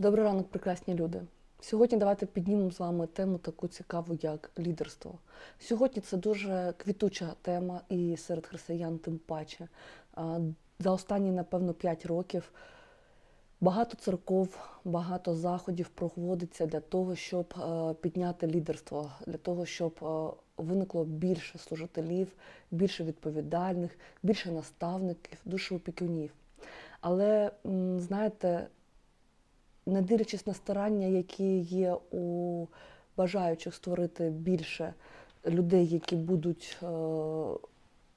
Добрий ранок, прекрасні люди. Сьогодні давайте піднімемо з вами тему таку цікаву, як лідерство. Сьогодні це дуже квітуча тема, і серед християн тим паче. За останні, напевно, 5 років багато церков, багато заходів проводиться для того, щоб е, підняти лідерство, для того, щоб е, виникло більше служителів, більше відповідальних, більше наставників, душеопікунів. Але знаєте, не дивлячись на старання, які є у бажаючих створити більше людей, які будуть е,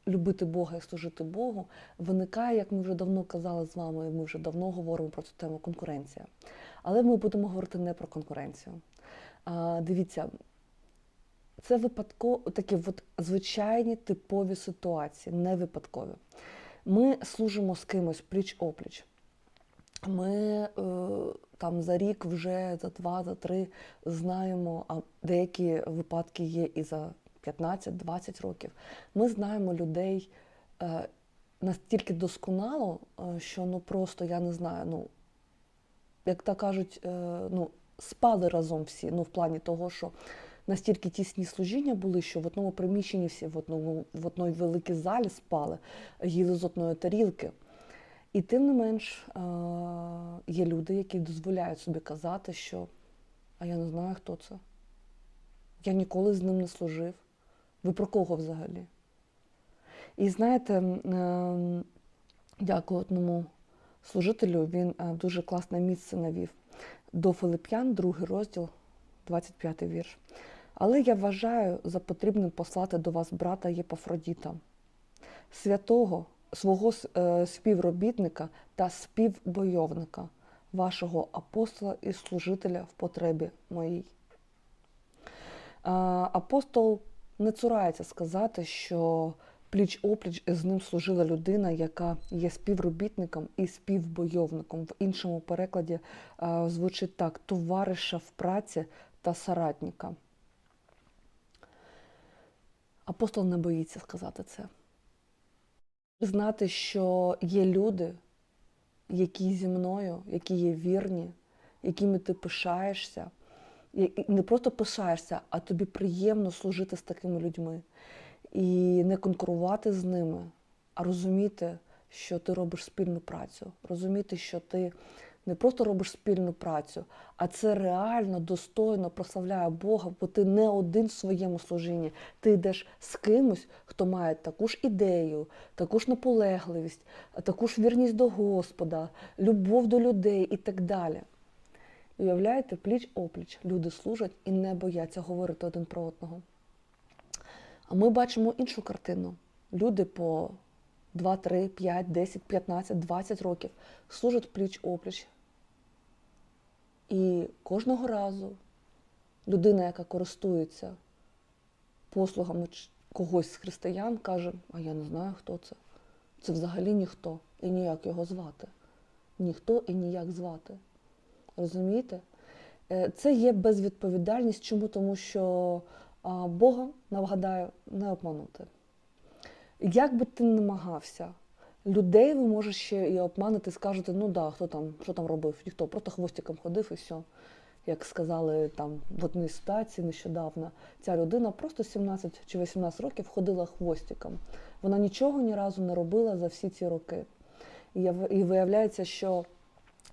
любити Бога і служити Богу, виникає, як ми вже давно казали з вами, ми вже давно говоримо про цю тему конкуренція. Але ми будемо говорити не про конкуренцію. А, дивіться, це випадково такі от звичайні типові ситуації, не випадкові. Ми служимо з кимось пліч-опліч. Ми е, там за рік, вже за два, за три знаємо, а деякі випадки є і за 15-20 років. Ми знаємо людей е, настільки досконало, е, що ну просто я не знаю, ну як то кажуть, е, ну спали разом всі. Ну, в плані того, що настільки тісні служіння були, що в одному приміщенні всі в одному в одній великій залі спали, їли з одної тарілки. І тим не менш е, є люди, які дозволяють собі казати, що а я не знаю, хто це. Я ніколи з ним не служив. Ви про кого взагалі? І знаєте, е, дякую одному служителю, він е, дуже класне місце навів. До Филип'ян, другий розділ, 25 вірш. Але я вважаю за потрібним послати до вас брата Єпафродіта, святого, свого е, співробітника та співбойовника, вашого апостола і служителя в потребі моїй. Е, Апостол не цурається сказати, що пліч-опліч з ним служила людина, яка є співробітником і співбойовником. В іншому перекладі е, звучить так: товариша в праці та соратника. Апостол не боїться сказати це. Знати, що є люди, які зі мною, які є вірні, якими ти пишаєшся. Не просто пишаєшся, а тобі приємно служити з такими людьми. І не конкурувати з ними, а розуміти, що ти робиш спільну працю, розуміти, що ти не просто робиш спільну працю, а це реально достойно прославляє Бога, бо ти не один в своєму служінні. Ти йдеш з кимось, хто має таку ж ідею, таку ж наполегливість, таку ж вірність до Господа, любов до людей і так далі. Уявляєте, пліч-опліч люди служать і не бояться говорити один про одного. А ми бачимо іншу картину. Люди по 2, 3, 5, 10, 15, 20 років служать пліч-опліч. І кожного разу людина, яка користується послугами когось з християн, каже, а я не знаю, хто це. Це взагалі ніхто і ніяк його звати. Ніхто і ніяк звати. Розумієте? Е, Це є безвідповідальність. Чому? Тому що Бога, нагадаю, не обманути. Як би ти не намагався, людей ви можете ще і обманути, скажете, ну да, хто там, що там робив, ніхто, просто хвостиком ходив і все. Як сказали там в одній ситуації нещодавно, ця людина просто 17 чи 18 років ходила хвостиком. Вона нічого ні разу не робила за всі ці роки. І, і виявляється, що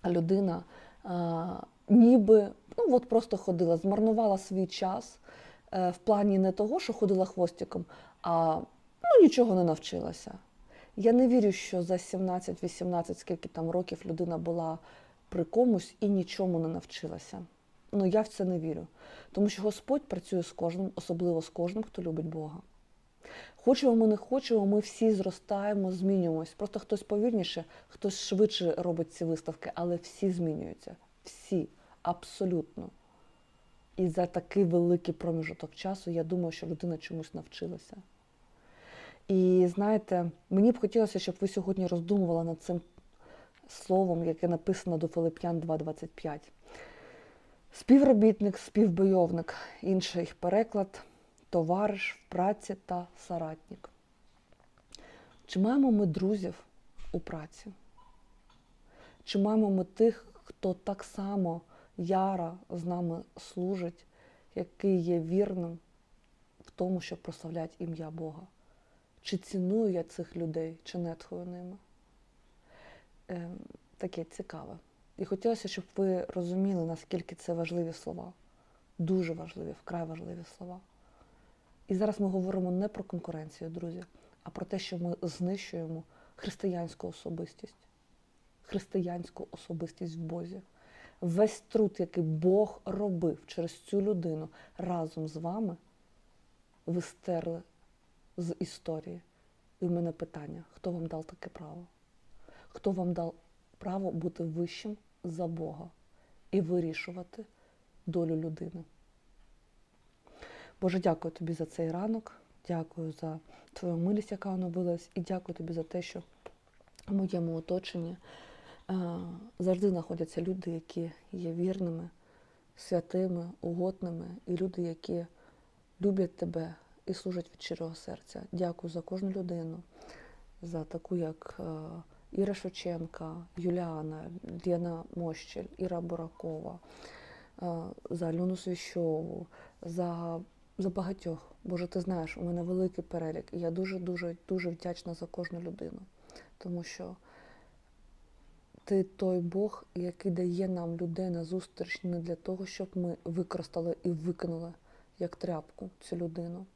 людина а, ніби ну, от просто ходила, змарнувала свій час е, в плані не того, що ходила хвостиком, а ну, нічого не навчилася. Я не вірю, що за 17-18, скільки там років людина була при комусь і нічому не навчилася. Ну, я в це не вірю. Тому що Господь працює з кожним, особливо з кожним, хто любить Бога. Хочемо ми не хочемо, ми всі зростаємо, змінюємось. Просто хтось повільніше, хтось швидше робить ці виставки, але всі змінюються. Всі, абсолютно. І за такий великий проміжок часу я думаю, що людина чомусь навчилася. І знаєте, мені б хотілося, щоб ви сьогодні роздумували над цим словом, яке написано до Филип'ян 2.25. Співробітник, співбойовник, інший переклад, товариш в праці та соратник. Чи маємо ми друзів у праці? Чи маємо ми тих, хто так само яро з нами служить, який є вірним в тому, щоб прославляти ім'я Бога. Чи ціную я цих людей, чи нетхую ними? Е, таке цікаве. І хотілося, щоб ви розуміли, наскільки це важливі слова. Дуже важливі, вкрай важливі слова. І зараз ми говоримо не про конкуренцію, друзі, а про те, що ми знищуємо християнську особистість, християнську особистість в Бозі. Весь труд, який Бог робив через цю людину разом з вами, ви стерли з історії. І в мене питання: хто вам дав таке право? Хто вам дав право бути вищим за Бога і вирішувати долю людини? Боже, дякую тобі за цей ранок, дякую за твою милість, яка оновилась, і дякую тобі за те, що в моєму оточенні е, завжди знаходяться люди, які є вірними, святими, угодними, і люди, які люблять тебе і служать від щирого серця. Дякую за кожну людину, за таку, як е, Іра Шевченка, Юліана, Лена Мощель, Іра Буракова, е, за Альону Свящову, за, за багатьох. Боже, ти знаєш, у мене великий перелік, і я дуже, дуже, дуже вдячна за кожну людину, тому що ти той Бог, який дає нам людей на зустріч не для того, щоб ми використали і викинули як тряпку цю людину,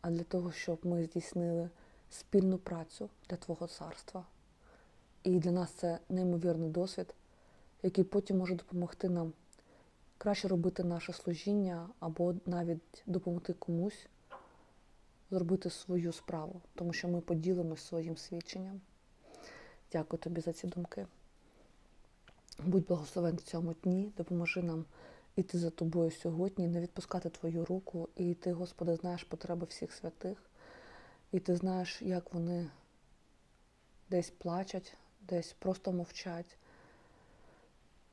а для того, щоб ми здійснили спільну працю для Твого царства. І для нас це неймовірний досвід, який потім може допомогти нам краще робити наше служіння або навіть допомогти комусь зробити свою справу, тому що ми поділимось своїм свідченням. Дякую тобі за ці думки. Будь благословен в цьому дні, допоможи нам іти за тобою сьогодні, не відпускати твою руку. І ти, Господи, знаєш потреби всіх святих, і ти знаєш, як вони десь плачуть, десь просто мовчать.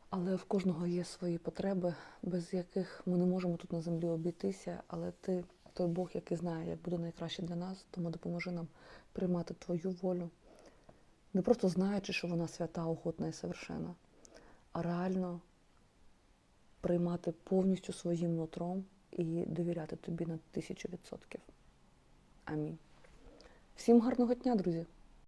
Але в кожного є свої потреби, без яких ми не можемо тут на землі обійтися. Але ти той Бог, який знає, як буде найкраще для нас, тому допоможи нам приймати твою волю, не просто знаючи, що вона свята, угодна і совершена, а реально приймати повністю своїм нутром і довіряти тобі на тисячу відсотків. Амінь. Всім гарного дня, друзі!